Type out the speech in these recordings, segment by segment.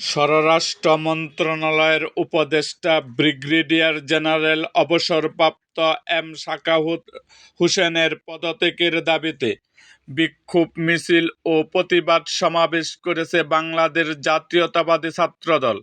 স্বরাষ্ট্র মন্ত্রণালয়ের উপদেষ্টা ব্রিগেডিয়ার জেনারেল অবসরপ্রাপ্ত এম সাখাওয়াত হোসেনের পদত্যাগের দাবিতে বিক্ষোভ মিছিল ও প্রতিবাদ সমাবেশ করেছে বাংলাদেশ জাতীয়তাবাদী ছাত্রদল।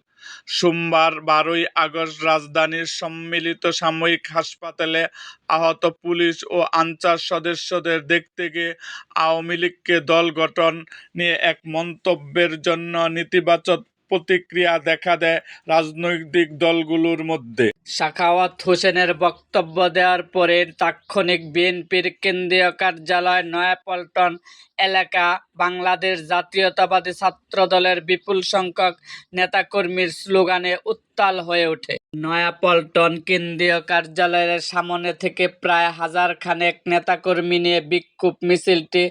সোমবার বারোই আগস্ট রাজধানীর সম্মিলিত সাময়িক হাসপাতালে আহত পুলিশ ও আনসার সদস্যদের দেখতে গিয়ে আওয়ামী লীগকে দল গঠন নিয়ে এক মন্তব্যের জন্য নেতিবাচক প্রতিক্রিয়া দেখা দেয় রাজনৈতিক দলগুলোর মধ্যে। সাখাওয়াত হোসেনের বক্তব্য দেওয়ার পরে তাৎক্ষণিক বিএনপির কেন্দ্রীয় কার্যালয় নয়াপল্টন এলাকা বাংলাদেশ জাতীয়তাবাদী ছাত্রদলের বিপুল সংখ্যক নেতাকর্মীর স্লোগানে উত্তাল হয়ে ওঠে। নয়াপল্টন কেন্দ্রীয় কার্যালয়ের সামনে থেকে প্রায় হাজার খানেক নেতাকর্মী নিয়ে বিক্ষোভ মিছিলটি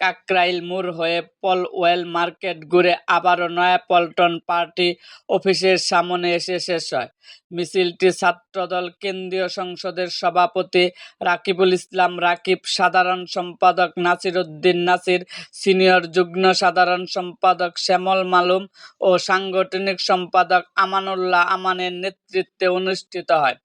কাকরাইল মোড় হয়ে পলওয়েল মার্কেট ঘুরে আবারও নয়াপল্টন পার্টি অফিসের সামনে এসে শেষ হয়। মিছিলটি ছাত্রদল কেন্দ্রীয় সংসদের সভাপতি রাকিবুল ইসলাম রাকিব, সাধারণ সম্পাদক নাসির উদ্দিন নাসির, সিনিয়র যুগ্ম সাধারণ সম্পাদক শ্যামল মালুম ও সাংগঠনিক সম্পাদক আমানুল্লাহ আমানের নেতৃত্বে অনুষ্ঠিত হয়।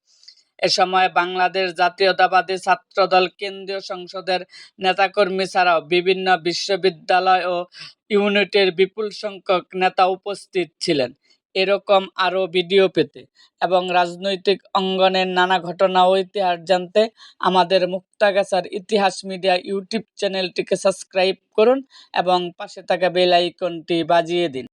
এ সময় বাংলাদেশ জাতীয়তাবাদী ছাত্রদল কেন্দ্রীয় সংসদের নেতাকর্মী ছাড়াও বিভিন্ন বিশ্ববিদ্যালয় ও ইউনিটের বিপুল সংখ্যক নেতা উপস্থিত ছিলেন। এরকম আরও ভিডিও পেতে এবং রাজনৈতিক অঙ্গনের নানা ঘটনা ও ইতিহাস জানতে আমাদের মুক্তাগাছার ইতিহাস মিডিয়া ইউটিউব চ্যানেলটিকে সাবস্ক্রাইব করুন এবং পাশে থাকা বেল আইকনটি বাজিয়ে দিন।